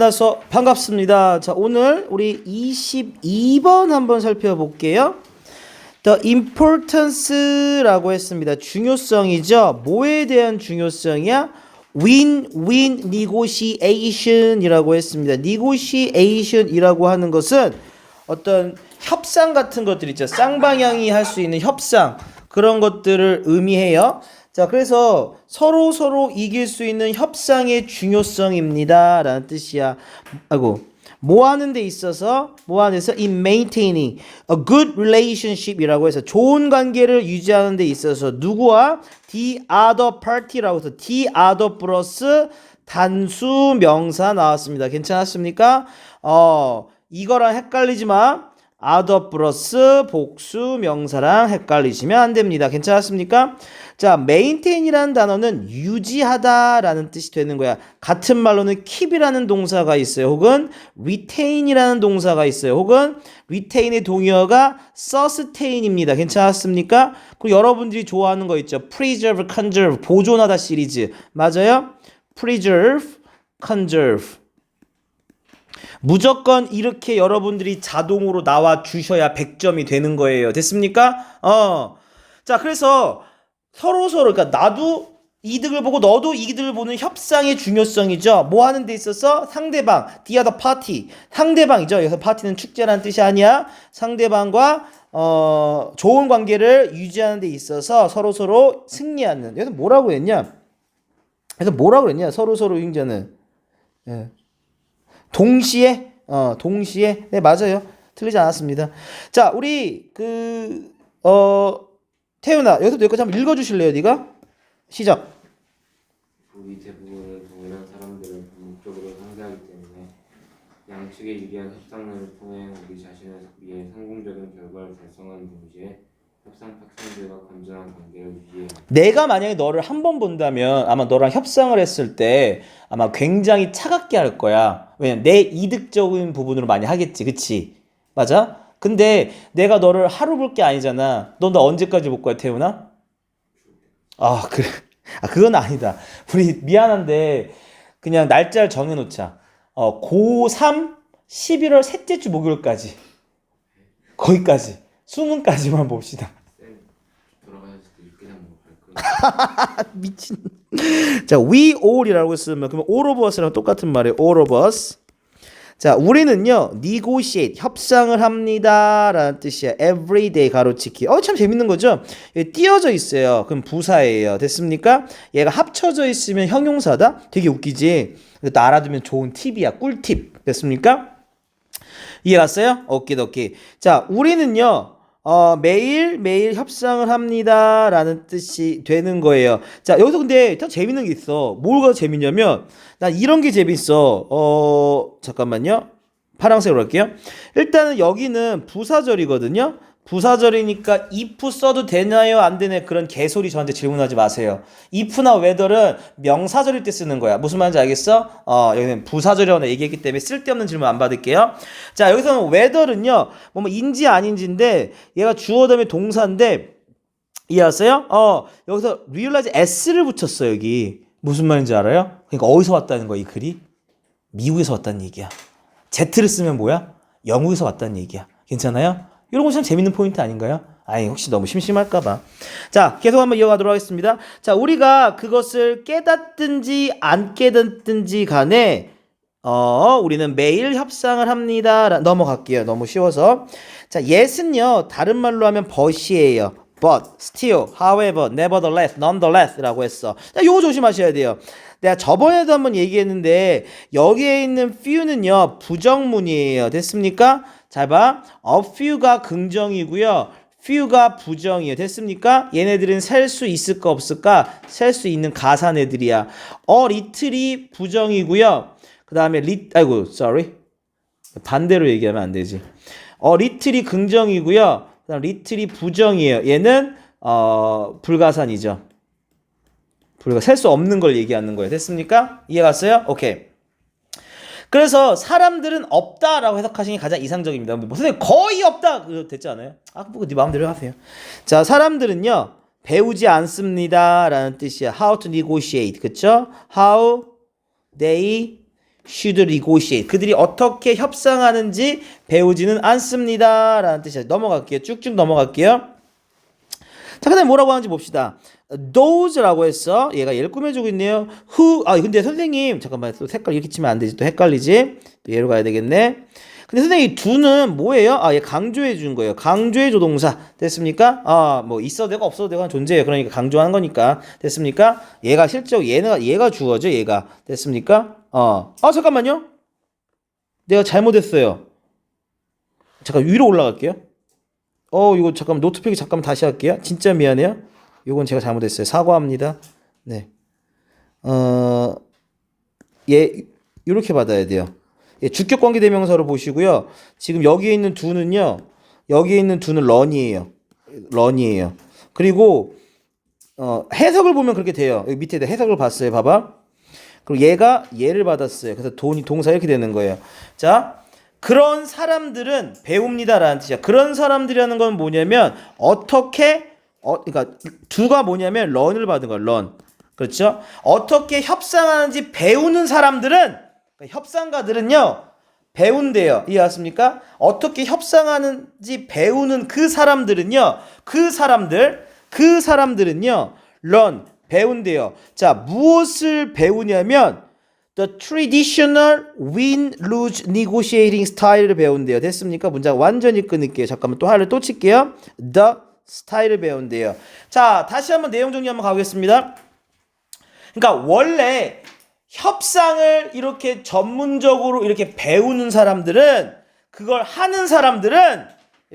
만나서 반갑습니다. 자, 오늘 우리 22번 한번 살펴볼게요. The importance라고 했습니다. 중요성이죠. 뭐에 대한 중요성이야? Win-win negotiation이라고 했습니다. negotiation이라고 하는 것은 어떤 협상 같은 것들 있죠. 쌍방향이 할 수 있는 협상 그런 것들을 의미해요. 자, 그래서 서로 서로 이길 수 있는 협상의 중요성입니다 라는 뜻이야. 아이고. 뭐 하는 데 있어서 뭐 하는 데서 in maintaining a good relationship이라고 해서 좋은 관계를 유지하는 데 있어서 누구와 the other party라고 해서 the other 플러스 단수 명사 나왔습니다. 괜찮았습니까? 어, 이거랑 헷갈리지 마. Other 플러스 복수 명사랑 헷갈리시면 안 됩니다. 괜찮았습니까? 자, maintain이라는 단어는 유지하다라는 뜻이 되는 거야. 같은 말로는 keep이라는 동사가 있어요. 혹은 retain이라는 동사가 있어요. 혹은 retain의 동의어가 sustain입니다. 괜찮았습니까? 그리고 여러분들이 좋아하는 거 있죠. preserve, conserve, 보존하다 시리즈. 맞아요? preserve, conserve. 무조건 이렇게 여러분들이 자동으로 나와 주셔야 100점이 되는 거예요. 됐습니까? 어. 자, 그래서 서로 서로 그러니까 나도 이득을 보고 너도 이득을 보는 협상의 중요성이죠. 뭐 하는 데 있어서 상대방, the other party. 상대방이죠. 여기서 파티는 축제라는 뜻이 아니야. 상대방과 어, 좋은 관계를 유지하는 데 있어서 서로 서로 승리하는. 여기서 뭐라고 했냐? 그래서 뭐라고 했냐? 서로 서로赢자는. 예. 동시에 어 동시에. 네 맞아요. 틀리지 않았습니다. 자 우리 그 어 태훈아 여기서 여기까지 한번 읽어 주실래요 네가? 시작. 우리 대부분은 동일한 사람들을 반복적으로 상대하기 때문에 양측의 유리한 협상을 통해 우리 자신을 위해 성공적인 결과를 달성하는 동시에 내가 만약에 너를 한 번 본다면 아마 너랑 협상을 했을 때 아마 굉장히 차갑게 할 거야. 왜냐면 내 이득적인 부분으로 많이 하겠지. 그치? 맞아? 근데 내가 너를 하루 볼 게 아니잖아. 너나 언제까지 볼 거야 태훈아? 아 그래. 아 그건 아니다. 우리 미안한데 그냥 날짜를 정해놓자. 어 고3 11월 셋째 주 목요일까지. 거기까지. 수능까지만 봅시다 쌤 돌아가실 때 육개장 먹고 갈 거예요. 미친. 자, we all이라고 쓰면 그러면 all of us랑 똑같은 말이에요. all of us. 자, 우리는요, negotiate, 협상을 합니다 라는 뜻이야. every day 가로치기. 어, 참 재밌는 거죠? 띄어져 있어요. 그럼 부사예요. 됐습니까? 얘가 합쳐져 있으면 형용사다? 되게 웃기지? 이것도 알아두면 좋은 팁이야. 꿀팁. 됐습니까? 이해 갔어요? 오케이, 자, 우리는요, 어, 매일 매일 협상을 합니다 라는 뜻이 되는 거예요. 자, 여기서 근데 참 재밌는 게 있어. 뭐가 재밌냐면, 난 이런 게 재밌어. 어, 잠깐만요. 파란색으로 할게요. 일단은 여기는 부사절이거든요. 부사절이니까 if 써도 되나요? 안 되나요? 그런 개소리 저한테 질문하지 마세요. if나 whether는 명사절일 때 쓰는 거야. 무슨 말인지 알겠어? 어, 여기는 부사절이라고 얘기했기 때문에 쓸데없는 질문 안 받을게요. 자, 여기서는 whether는요, 뭐, 뭐 인지 아닌지인데, 얘가 주어 다음에 동사인데, 이해하세요? 어, 여기서 realize s를 붙였어, 여기. 무슨 말인지 알아요? 그러니까 어디서 왔다는 거야, 이 글이? 미국에서 왔다는 얘기야. Z를 쓰면 뭐야? 영국에서 왔다는 얘기야. 괜찮아요? 이런 거 참 재밌는 포인트 아닌가요? 아니, 혹시 너무 심심할까봐. 자, 계속 한번 이어가도록 하겠습니다. 자, 우리가 그것을 깨닫든지 안 깨닫든지 간에, 어, 우리는 매일 협상을 합니다. 라- 넘어갈게요. 너무 쉬워서. 자, yes는요, 다른 말로 하면 but이에요. but, still, however, nevertheless, nonetheless 라고 했어. 자, 요거 조심하셔야 돼요. 내가 저번에도 한번 얘기했는데, 여기에 있는 few는요, 부정문이에요. 됐습니까? 잘 봐. a few가 긍정이고요. few가 부정이에요. 됐습니까? 얘네들은 셀 수 있을까 없을까? 셀 수 있는 가산 애들이야. a little이 부정이고요. 그 다음에 lit, 아이고, sorry. 반대로 얘기하면 안 되지. 어, 리틀이 긍정이고요. 그다음 리틀이 부정이에요. 얘는 어, 불가산이죠. 불가 셀 수 없는 걸 얘기하는 거예요. 됐습니까? 이해 갔어요? 오케이. 그래서 사람들은 없다라고 해석하시는 게 가장 이상적입니다. 뭐 선생님 거의 없다 그 됐지 않아요? 아, 뭐네 마음대로 하세요. 자, 사람들은요 배우지 않습니다라는 뜻이야. How to negotiate, 그렇죠? How they should negotiate. 그들이 어떻게 협상하는지 배우지는 않습니다. 라는 뜻이에요. 넘어갈게요. 쭉쭉 넘어갈게요. 자, 그 다음에 뭐라고 하는지 봅시다. those라고 했어. 얘가 얘를 꾸며주고 있네요. who, 아, 근데 선생님, 잠깐만, 또 색깔 이렇게 치면 안 되지. 또 헷갈리지? 또 얘로 가야 되겠네. 근데 선생님, do는 뭐예요? 아, 얘 강조해 준 거예요. 강조해 줘 동사. 됐습니까? 아, 뭐, 있어도 되고 없어도 되고 한 존재예요. 그러니까 강조하는 거니까. 됐습니까? 얘가 실제로 얘가, 얘가 주어죠, 얘가. 됐습니까? 어. 아, 잠깐만요. 내가 잘못했어요. 잠깐 위로 올라갈게요. 어, 이거 잠깐 노트 필기 잠깐 다시 할게요. 진짜 미안해요. 이건 제가 잘못했어요. 사과합니다. 네. 어, 얘 이렇게 받아야 돼요. 예, 주격 관계 대명사로 보시고요. 지금 여기에 있는 두는요. 여기에 있는 두는 런이에요. 런이에요. 그리고 어, 해석을 보면 그렇게 돼요. 여기 밑에 해석을 봤어요. 봐봐. 그리고 얘가 얘를 받았어요. 그래서 돈이 동사 이렇게 되는 거예요. 자, 그런 사람들은 배웁니다라는 뜻이야. 그런 사람들이라는 건 뭐냐면 어떻게 어 그러니까 두가 뭐냐면 런을 받은 거야. 런. 그렇죠? 어떻게 협상하는지 배우는 사람들은 그러니까 협상가들은요. 배운대요. 이해하십니까? 어떻게 협상하는지 배우는 그 사람들은요. 그 사람들 그 사람들은요. 런 배운대요. 자, 무엇을 배우냐면 The traditional win-lose negotiating style을 배운대요. 됐습니까? 문장 완전히 끊을게요. 잠깐만 또 하나를 또 칠게요. The style을 배운대요. 자, 다시 한번 내용 정리 한번 가보겠습니다. 그러니까 원래 협상을 이렇게 전문적으로 이렇게 배우는 사람들은 그걸 하는 사람들은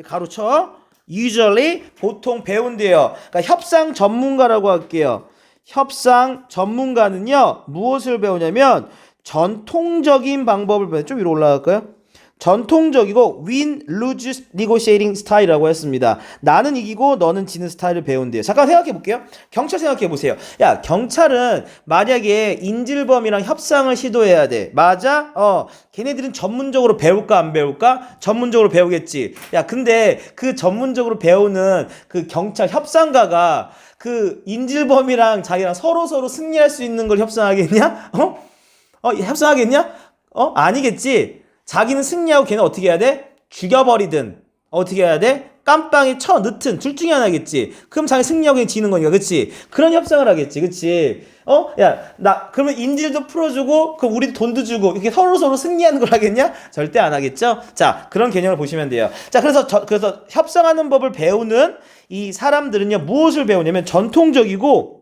가로쳐 usually 보통 배운대요. 그러니까 협상 전문가라고 할게요. 협상 전문가는요 무엇을 배우냐면 전통적인 방법을 배워 좀 위로 올라갈까요? 전통적이고 win lose negotiating 스타일이라고 했습니다. 나는 이기고 너는 지는 스타일을 배운대요. 잠깐 생각해 볼게요. 경찰 생각해 보세요. 야 경찰은 만약에 인질범이랑 협상을 시도해야 돼. 맞아? 어 걔네들은 전문적으로 배울까 안 배울까? 전문적으로 배우겠지. 야 근데 그 전문적으로 배우는 그 경찰 협상가가 그 인질범이랑 자기랑 서로 서로 승리할 수 있는 걸 협상하겠냐? 어? 어 협상하겠냐? 어 아니겠지. 자기는 승리하고 걔는 어떻게 해야 돼? 죽여버리든 어떻게 해야 돼? 깜빵에 쳐 넣든 둘 중에 하나겠지. 그럼 자기 승리하고 지는 거니까, 그치? 그런 협상을 하겠지, 그치? 어? 야, 나 그러면 인질도 풀어주고, 그럼 우리도 돈도 주고 이렇게 서로 서로 승리하는 걸 하겠냐? 절대 안 하겠죠. 자, 그런 개념을 보시면 돼요. 자, 그래서 저, 그래서 협상하는 법을 배우는 이 사람들은요 무엇을 배우냐면 전통적이고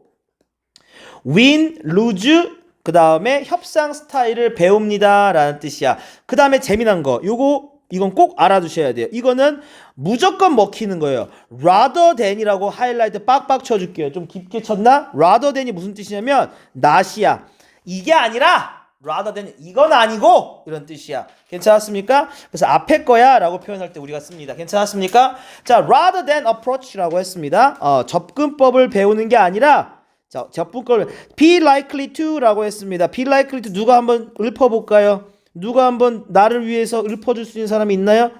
win, lose 그 다음에 협상 스타일을 배웁니다 라는 뜻이야 그 다음에 재미난 거 요거 이건 꼭 알아두셔야 돼요 이거는 무조건 먹히는 거예요 rather than이라고 하이라이트 빡빡 쳐줄게요 좀 깊게 쳤나? rather than이 무슨 뜻이냐면 not이야 이게 아니라 rather than 이건 아니고 이런 뜻이야. 괜찮았습니까? 그래서 앞에 거야 라고 표현할 때 우리가 씁니다. 괜찮았습니까? 자, rather than approach라고 했습니다. 어, 접근법을 배우는 게 아니라 자, 접근법을 be likely to라고 했습니다. be likely to 누가 한번 읊어볼까요? 누가 한번 나를 위해서 읊어줄 수 있는 사람이 있나요?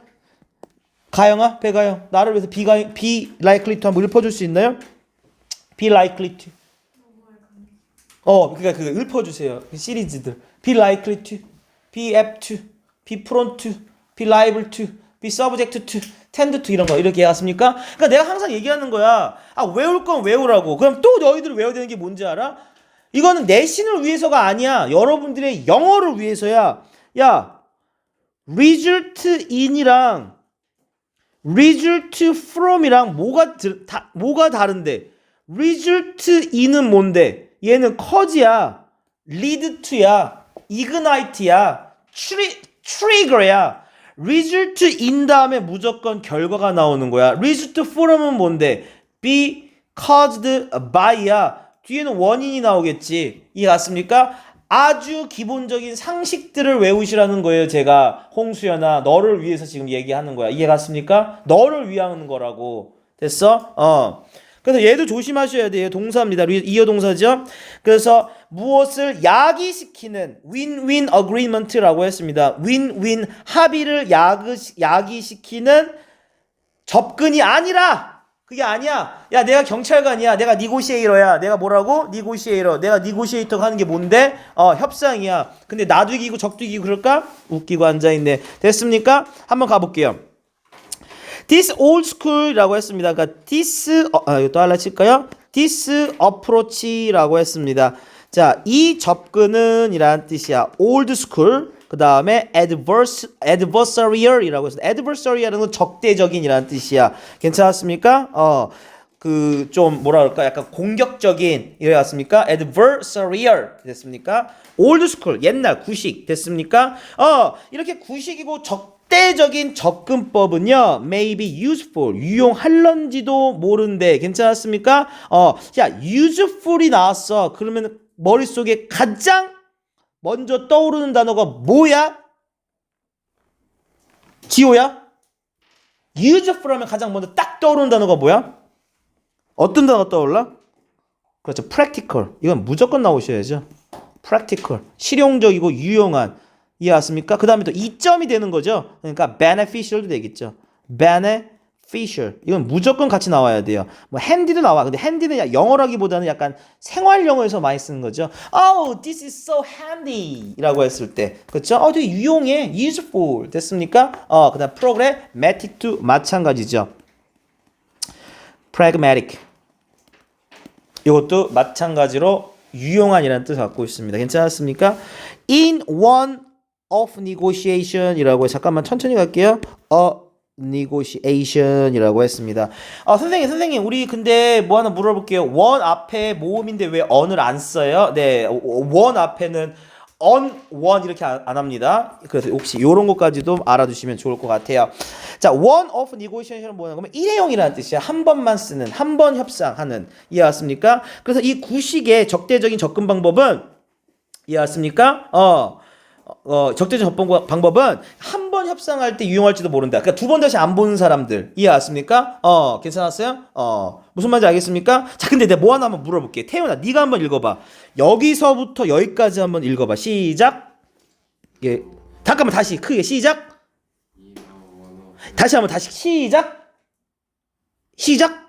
가영아, 배가영, 나를 위해서 be, be likely 한번 읊어줄 수 있나요? likely to. 어, 그러니까 그 읊어주세요. 그 시리즈들. Be likely to, be apt to, be prone to, be 이런 거 이렇게 해왔습니까? 그러니까 내가 항상 얘기하는 거야. 아 외울 건 외우라고. 그럼 또 너희들 외워야 되는 게 뭔지 알아? 이거는 내신을 위해서가 아니야. 여러분들의 영어를 위해서야. 야, result in이랑 result from이랑 뭐가 들- 다, 뭐가 다른데? result in은 뭔데? 얘는 cause야, lead to야, ignite야, tri, trigger야. result in 다음에 무조건 결과가 나오는 거야. result from은 뭔데? be caused by야. 뒤에는 원인이 나오겠지. 이해 갔습니까? 아주 기본적인 상식들을 외우시라는 거예요. 제가 홍수연아 너를 위해서 지금 얘기하는 거야. 이해 갔습니까? 너를 위하는 거라고. 됐어? 어. 그래서 얘도 조심하셔야 돼요. 동사입니다. 이어 동사죠. 그래서 무엇을 야기시키는 win-win agreement라고 했습니다. win-win 합의를 야기, 야기시키는 접근이 아니라 그게 아니야. 야, 내가 경찰관이야. 내가 니고시에이러야. 내가 뭐라고? 니고시에이러. 내가 니고시에이터 하는 게 뭔데? 어, 협상이야. 근데 나도 이기고 적도 이기고 그럴까? 웃기고 앉아있네. 됐습니까? 한번 가볼게요. This old school이라고 했습니다. 그러니까 this 어, 아, 이거 또 하나 칠까요? This approach라고 했습니다. 자, 이 접근은 이란 뜻이야. old school. 그 다음에 adverse, adversarial이라고 해서 adversarial은 건 적대적인이라는 뜻이야. 괜찮았습니까? 어, 그 좀 뭐라 그럴까? 약간 공격적인 이래왔습니까? adversarial 됐습니까? old school 옛날 구식 됐습니까? 어, 이렇게 구식이고 적대적인 접근법은요, may be useful 유용할런지도 모른데 괜찮았습니까? 어, 자 useful이 나왔어. 그러면 머릿속에 가장 먼저 떠오르는 단어가 뭐야? 지호야? useful 하면 가장 먼저 딱 떠오르는 단어가 뭐야? 어떤 단어가 떠올라? 그렇죠. practical. 이건 무조건 나오셔야죠. practical. 실용적이고 유용한. 이해하십니까? 그 다음에 또 이점이 되는 거죠. 그러니까 beneficial도 되겠죠. Beneficial. 이건 무조건 같이 나와야 돼요. 뭐 handy도 나와. 근데 handy는 영어라기보다는 약간 생활 영어에서 많이 쓰는 거죠. Oh, this is so handy. 라고 했을 때. 그렇죠? 어, 되게 유용해. useful. 됐습니까? 어, 그 다음 pragmatic도 마찬가지죠. pragmatic. 이것도 마찬가지로 유용한이라는 뜻을 갖고 있습니다. 괜찮았습니까? In one of negotiation이라고 해 잠깐만 천천히 갈게요. A negotiation이라고 했습니다. 아 선생님 선생님 우리 근데 뭐 하나 물어볼게요. 원 앞에 모음인데 왜 on을 안 써요? 네, 원 앞에는 on 이렇게 안, 안 합니다. 그래서 혹시 이런 것까지도 알아두시면 좋을 것 같아요. 자, one of negotiation은 뭐냐 그러면 일회용이라는 뜻이야. 한 번만 쓰는, 한 번 협상하는. 이해 왔습니까? 그래서 이 구식의 적대적인 접근 방법은 이해 왔습니까? 어. 어, 적대적 접근 방법은 한번 협상할 때 유용할지도 모른다. 그러니까 두 번 다시 안 보는 사람들 이해 왔습니까? 어, 괜찮았어요? 어, 무슨 말인지 알겠습니까? 자, 근데 내가 뭐 하나 한번 물어볼게. 태훈아, 네가 한번 읽어봐. 여기서부터 여기까지 한번 읽어봐. 시작. 예, 잠깐만 다시 크게 시작. 다시 한번 다시 시작. 시작.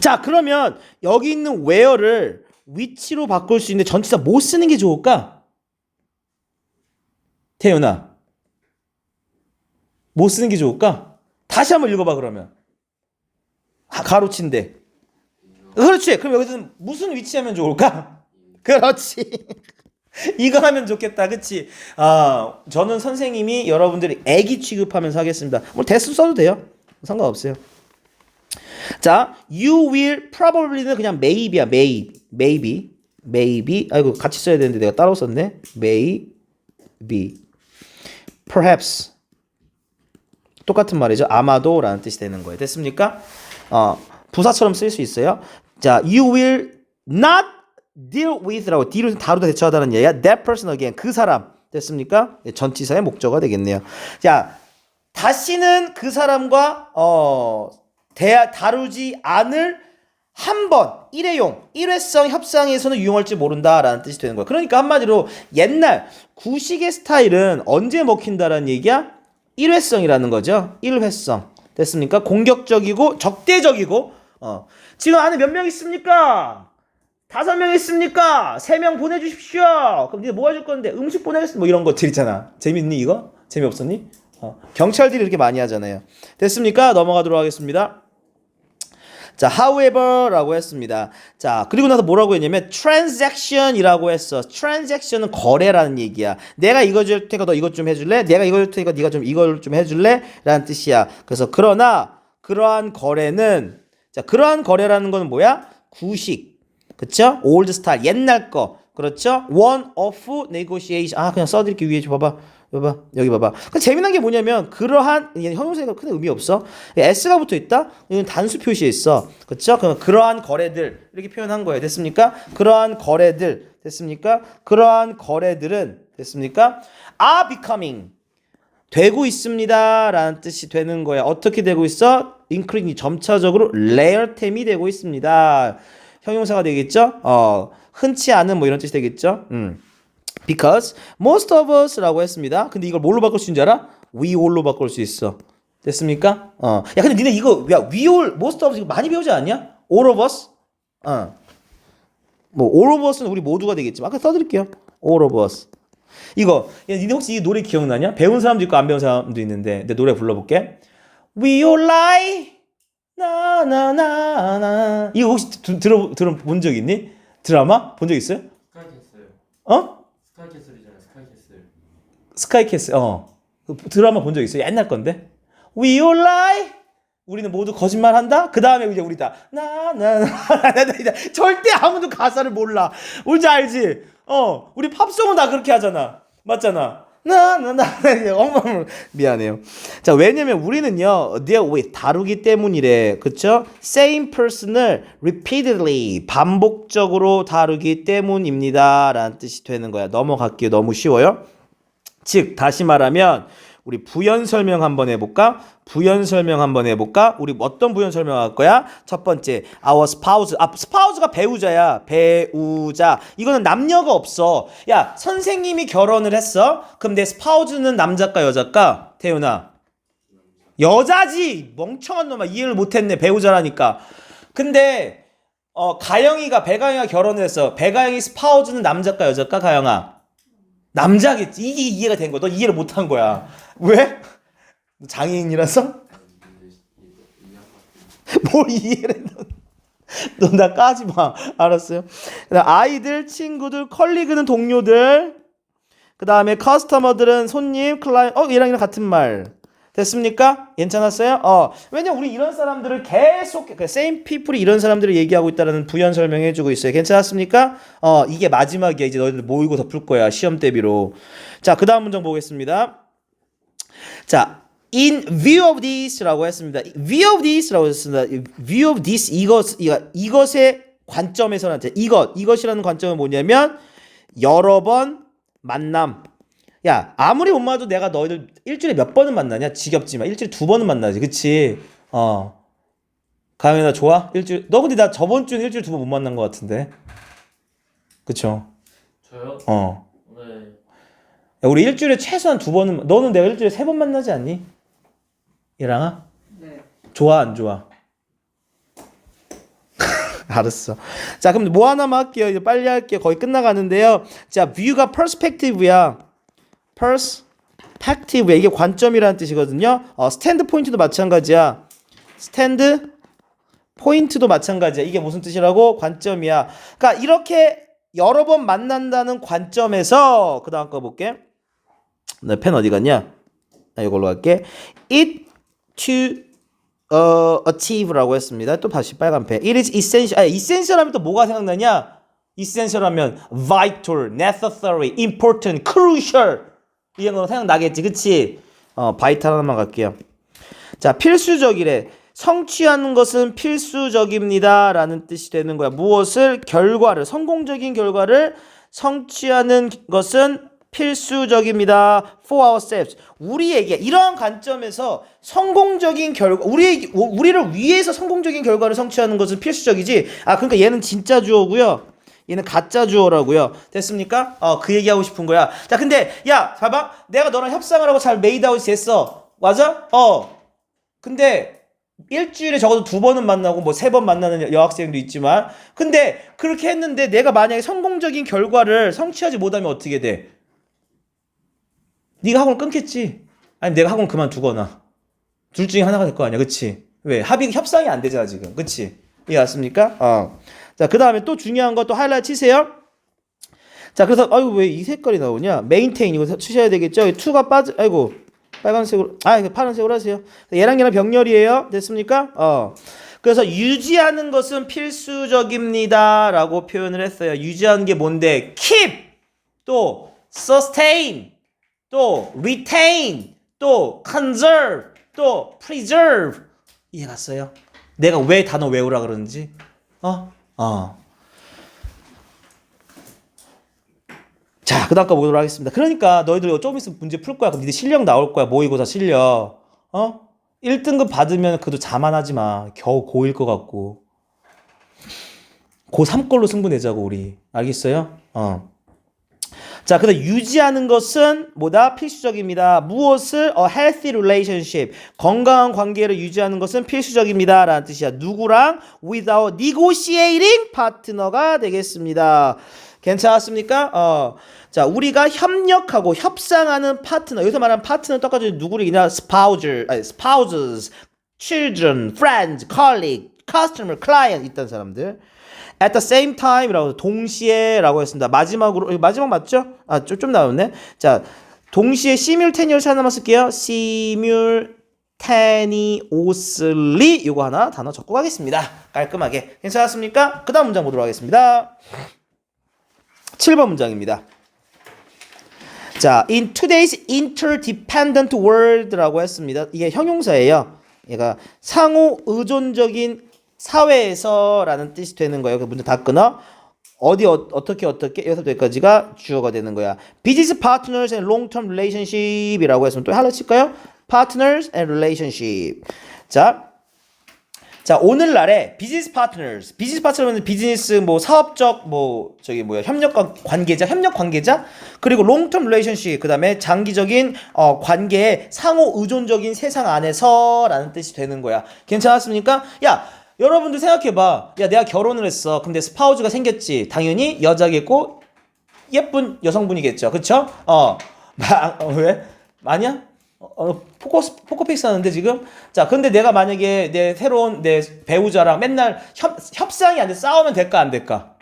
자, 그러면 여기 있는 where를 위치로 바꿀 수 있는데 전치사 뭐 쓰는 게 좋을까? 태윤아. 뭐 쓰는 게 좋을까? 다시 한번 읽어봐, 그러면. 하- 가로치인데. 그렇지. 그럼 여기서는 무슨 위치하면 좋을까? 그렇지. 이거 하면 좋겠다. 그치? 아, 저는 선생님이 여러분들이 애기 취급하면서 하겠습니다. 뭐 대수 써도 돼요. 상관없어요. 자, you will probably는 그냥 maybe야, may, maybe, maybe. 아이고 같이 써야 되는데 내가 따로 썼네. maybe, perhaps. 똑같은 말이죠. 아마도라는 뜻이 되는 거예요. 됐습니까? 어, 부사처럼 쓸 수 있어요. 자, you will not deal with라고 deal을 다루다 대처하다는 얘기야. That person again. 그 사람. 됐습니까? 예, 전치사의 목적어가 되겠네요. 자, 다시는 그 사람과 어 대, 다루지 않을 한 번 일회용 일회성 협상에서는 유용할지 모른다라는 뜻이 되는 거야. 그러니까 한마디로 옛날 구식의 스타일은 언제 먹힌다라는 얘기야? 일회성이라는 거죠. 일회성 됐습니까? 공격적이고 적대적이고 어 지금 안에 몇 명 있습니까? 다섯 명 있습니까? 세 명 보내주십시오. 그럼 니가 뭐 해줄 건데? 음식 보내겠습니다. 뭐 이런 것들 있잖아. 재밌니 이거? 재미없었니? 어, 경찰들이 이렇게 많이 하잖아요. 됐습니까? 넘어가도록 하겠습니다. 자, however라고 했습니다. 자, 그리고 나서 뭐라고 했냐면 transaction이라고 했어. transaction은 거래라는 얘기야. 내가 이거 줄 테니까 너 이것 좀 해줄래? 내가 이거 줄 테니까 네가 좀 이걸 좀 해줄래? 라는 뜻이야. 그래서 그러나 그러한 거래는 자, 그러한 거래라는 건 뭐야? 구식. 그쵸? old style 옛날 거. 그렇죠? one of negotiation. 아, 그냥 써드릴게 위에 좀 봐봐. 봐봐 여기 봐봐. 그 재미난 게 뭐냐면 그러한 형용사가 큰 의미 없어. s가 붙어 있다. 이건 단수 표시에 있어. 그렇죠? 그럼 그러한 거래들 이렇게 표현한 거예요. 됐습니까? 그러한 거래들 됐습니까? 그러한 거래들은 됐습니까? are becoming 되고 있습니다 라는 뜻이 되는 거야. 어떻게 되고 있어? increasing 점차적으로 레어템이 되고 있습니다. 형용사가 되겠죠? 어, 흔치 않은 뭐 이런 뜻이 되겠죠? 음. Because most of us라고 했습니다. 근데 이걸 뭘로 바꿀 수 있는지 알아? We all로 바꿀 수 있어. 됐습니까? 어. 야, 근데 니네 이거, 야, we all, most of us 이거 많이 배우지 않냐? all of us? 어. 뭐, all of us는 우리 모두가 되겠지만, 아까 써 드릴게요. all of us. 이거, 야, 니네 혹시 이 노래 기억나냐? 배운 사람도 있고 안 배운 사람도 있는데, 내 노래 불러 볼게. We all lie. 나나나나. 이거 혹시 드, 들어, 들어 본 적 있니? 드라마? 본 적 있어요? 어? 스카이캐슬이잖아 스카이캐슬 스카이캐슬, 어. 그 드라마 본 적 있어요? 옛날 건데. We all lie. 우리는 모두 거짓말 한다? 그 다음에 이제 우리 다, 나, 나, 나, 나, 나, 나, 절대 아무도 가사를 몰라. 뭔지 알지? 어, 우리 팝송은 다 그렇게 하잖아. 맞잖아. 나, 나, 나, 나, 어머, 미안해요. 자, 왜냐면 우리는요, deal with, 다루기 때문이래. 그쵸? same person을 repeatedly, 반복적으로 다루기 때문입니다. 라는 뜻이 되는 거야. 넘어갈게요. 너무 쉬워요. 즉 다시 말하면 우리 부연 설명 한번 해볼까? 부연 설명 한번 해볼까? 우리 어떤 부연 설명할 거야? 첫 번째, our spouse. 아, spouse가 배우자야. 배우자. 이거는 남녀가 없어. 야, 선생님이 결혼을 했어? 그럼 내 spouse는 남자까 여자까? 태윤아. 여자지. 멍청한 놈아. 이해를 못했네. 배우자라니까. 근데 어, 가영이가 배가영이가 결혼을 했어. 배가영이 스파우즈는 남자까 여자까 가영아? 남자겠지. 이게 이해가 된 거야. 너 이해를 못 한 거야. 왜? 너 장애인이라서? 뭘 이해를 해? 너나 까지 마. 알았어요? 아이들, 친구들, 컬리그는 동료들. 그 다음에 커스터머들은 손님, 클라이언트. 어, 얘랑 얘랑 같은 말. 됐습니까? 괜찮았어요? 어. 왜냐 우리 이런 사람들을 계속 그 same people이 이런 사람들을 얘기하고 있다라는 부연 설명해 주고 있어요. 괜찮았습니까? 어, 이게 마지막이야. 이제 너희들 모이고 덮을 거야. 시험 대비로. 자, 그다음 문장 보겠습니다. 자, in view of this라고 했습니다. view of this라고 했습니다. view of this 이것 이것의 관점에서는 이것 이것이라는 관점은 뭐냐면 여러 번 만남. 야 아무리 못 만나도 내가 너희들 일주일에 몇 번은 만나냐? 지겹지만 일주일에 두 번은 만나지. 그치? 어. 가영이 나 좋아? 일주일. 너 근데 나 저번 주에 일주일 두 번 못 만난 것 같은데. 그쵸? 저요? 어. 네. 야, 우리 일주일에 최소한 두 번은 너는 내가 일주일에 세 번 만나지 않니? 얘랑아? 네. 좋아 안 좋아? 알았어. 자 그럼 뭐 하나만 할게요. 이제 빨리 할게요. 거의 끝나가는데요. 자 view가 perspective야 perspective야 이게 관점이라는 뜻이거든요. 어, 스탠드 포인트도 마찬가지야. 스탠드 포인트도 마찬가지야. 이게 무슨 뜻이라고? 관점이야. 그러니까 이렇게 여러 번 만난다는 관점에서 그 다음 거 볼게. 내펜 어디 갔냐? 나 이걸로 할게. it to 어, achieve라고 했습니다. 또 다시 빨간 펜. It is essential. 아, essential 하면 또 뭐가 생각나냐? essential 하면 vital, necessary, important, crucial 이런 거 생각나겠지, 그치? 어, vital 하나만 갈게요. 자, 필수적이래. 성취하는 것은 필수적입니다. 라는 뜻이 되는 거야. 무엇을? 결과를, 성공적인 결과를 성취하는 것은 필수적입니다. For ourselves. 우리에게 이러한 관점에서 성공적인 결과, 우리 우리를 위해서 성공적인 결과를 성취하는 것은 필수적이지. 아, 그러니까 얘는 진짜 주어고요. 얘는 가짜 주어라고요. 됐습니까? 어, 그 얘기하고 싶은 거야. 자, 근데 야, 봐봐. 내가 너랑 협상을 하고 잘 메이드아웃 됐어. 맞아? 어. 근데 일주일에 적어도 두 번은 만나고 뭐 세 번 만나는 여학생도 있지만 근데 그렇게 했는데 내가 만약에 성공적인 결과를 성취하지 못하면 어떻게 돼? 네가 학원 끊겠지. 아니 내가 학원 그만두거나 둘 중에 하나가 될 거 아니야, 그치? 왜 합의 협상이 안 되잖아 지금, 그치? 이해 왔습니까? 어. 자, 그 다음에 또 중요한 거 또 하이라이트 치세요. 자, 그래서 아이고 왜 이 색깔이 나오냐? 메인테인 이거 치셔야 되겠죠? 2가 빠져, 아이고 빨간색으로, 아 파란색으로 하세요. 얘랑 얘랑 병렬이에요. 됐습니까? 어. 그래서 유지하는 것은 필수적입니다 라고 표현을 했어요. 유지하는 게 뭔데? keep 또 sustain 또 retain, 또 conserve, 또 preserve. 이해 갔어요? 내가 왜 단어 외우라 그러는지? 어? 어. 자, 그 다음 거 보도록 하겠습니다. 그러니까 너희들 좀 있으면 문제 풀 거야. 그럼 니들 실력 나올 거야. 모의고사 실력. 어? 1등급 받으면 그래도 자만하지 마. 겨우 고1 것 같고. 고3 걸로 승부 내자고, 우리. 알겠어요? 어. 자, 그래서 유지하는 것은 뭐다? 필수적입니다. 무엇을? A healthy relationship. 건강한 관계를 유지하는 것은 필수적입니다. 라는 뜻이야. 누구랑? With our negotiating partner가 되겠습니다. 괜찮았습니까? 어. 자, 우리가 협력하고 협상하는 파트너. 여기서 말하는 파트너는 똑같이 누구를 얘기냐? spouse, 아니, spouses, children, friends, colleague, customer, client 있던 사람들. At the same time이라고 동시에라고 했습니다. 마지막으로 마지막 맞죠? 아, 좀, 좀 나왔네. 자, 동시에 simultaneous 하나만 쓸게요. simultaneously 이거 하나 단어 적고 가겠습니다. 깔끔하게. 괜찮았습니까? 그다음 문장 보도록 하겠습니다. 7번 문장입니다. 자, in today's interdependent world라고 했습니다. 이게 형용사예요. 얘가 상호 의존적인 사회에서라는 뜻이 되는 거예요. 그 문제 다 끊어. 어디 어, 어떻게 어떻게 여기서부터 여기까지가 주어가 되는 거야. Business partners and long-term relationship이라고 했으면 또 하나 칠까요? Partners and relationship. 자, 자 오늘날에 비즈니스 파트너스 비즈니스 파트너는 비즈니스 뭐 사업적 뭐 저기 뭐야 협력 관- 관계자 협력 관계자 그리고 롱텀 릴레이션십 그다음에 장기적인 어 관계의 상호 의존적인 세상 안에서라는 뜻이 되는 거야 괜찮았습니까 야 여러분들 생각해봐. 야 내가 결혼을 했어. 근데 스파우즈가 생겼지. 당연히 여자겠고 예쁜 여성분이겠죠. 그쵸? 어, 마, 어 왜? 아니야? 어, 어, 포커 포커페이스 하는데 지금? 자 근데 내가 만약에 내 새로운 내 배우자랑 맨날 협, 협상이 안 돼. 싸우면 될까 안 될까?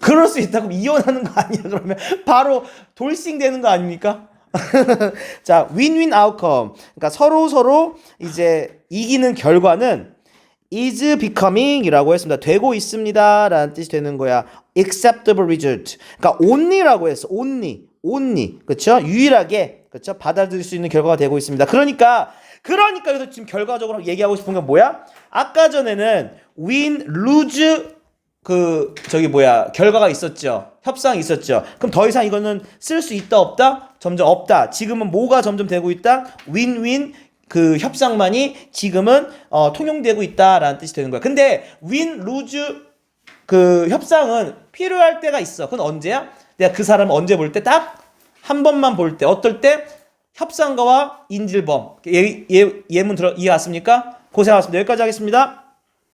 그럴 수 있다 그럼 이혼하는 거 아니야 그러면? 바로 돌싱 되는 거 아닙니까? 자 윈윈 아웃컴 그러니까 서로 서로 이제 이기는 결과는 is becoming이라고 했습니다. 되고 있습니다 라는 뜻이 되는 거야. acceptable result. 그러니까 only라고 했어. only. only. 그렇죠? 유일하게 그렇죠? 받아들일 수 있는 결과가 되고 있습니다. 그러니까 그러니까 여기서 지금 결과적으로 얘기하고 싶은 건 뭐야? 아까 전에는 win, lose 그 저기 뭐야 결과가 있었죠 협상이 있었죠 그럼 더 이상 이거는 쓸 수 있다 없다 점점 없다 지금은 뭐가 점점 되고 있다 윈윈 그 협상만이 지금은 어, 통용되고 있다라는 뜻이 되는 거야. 근데 윈 루즈 그 협상은 필요할 때가 있어. 그건 언제야? 내가 그 사람 언제 볼 때? 딱 한 번만 볼 때. 어떨 때? 협상가와 인질범. 예, 예, 예문 들어 이해 왔습니까? 고생하셨습니다. 여기까지 하겠습니다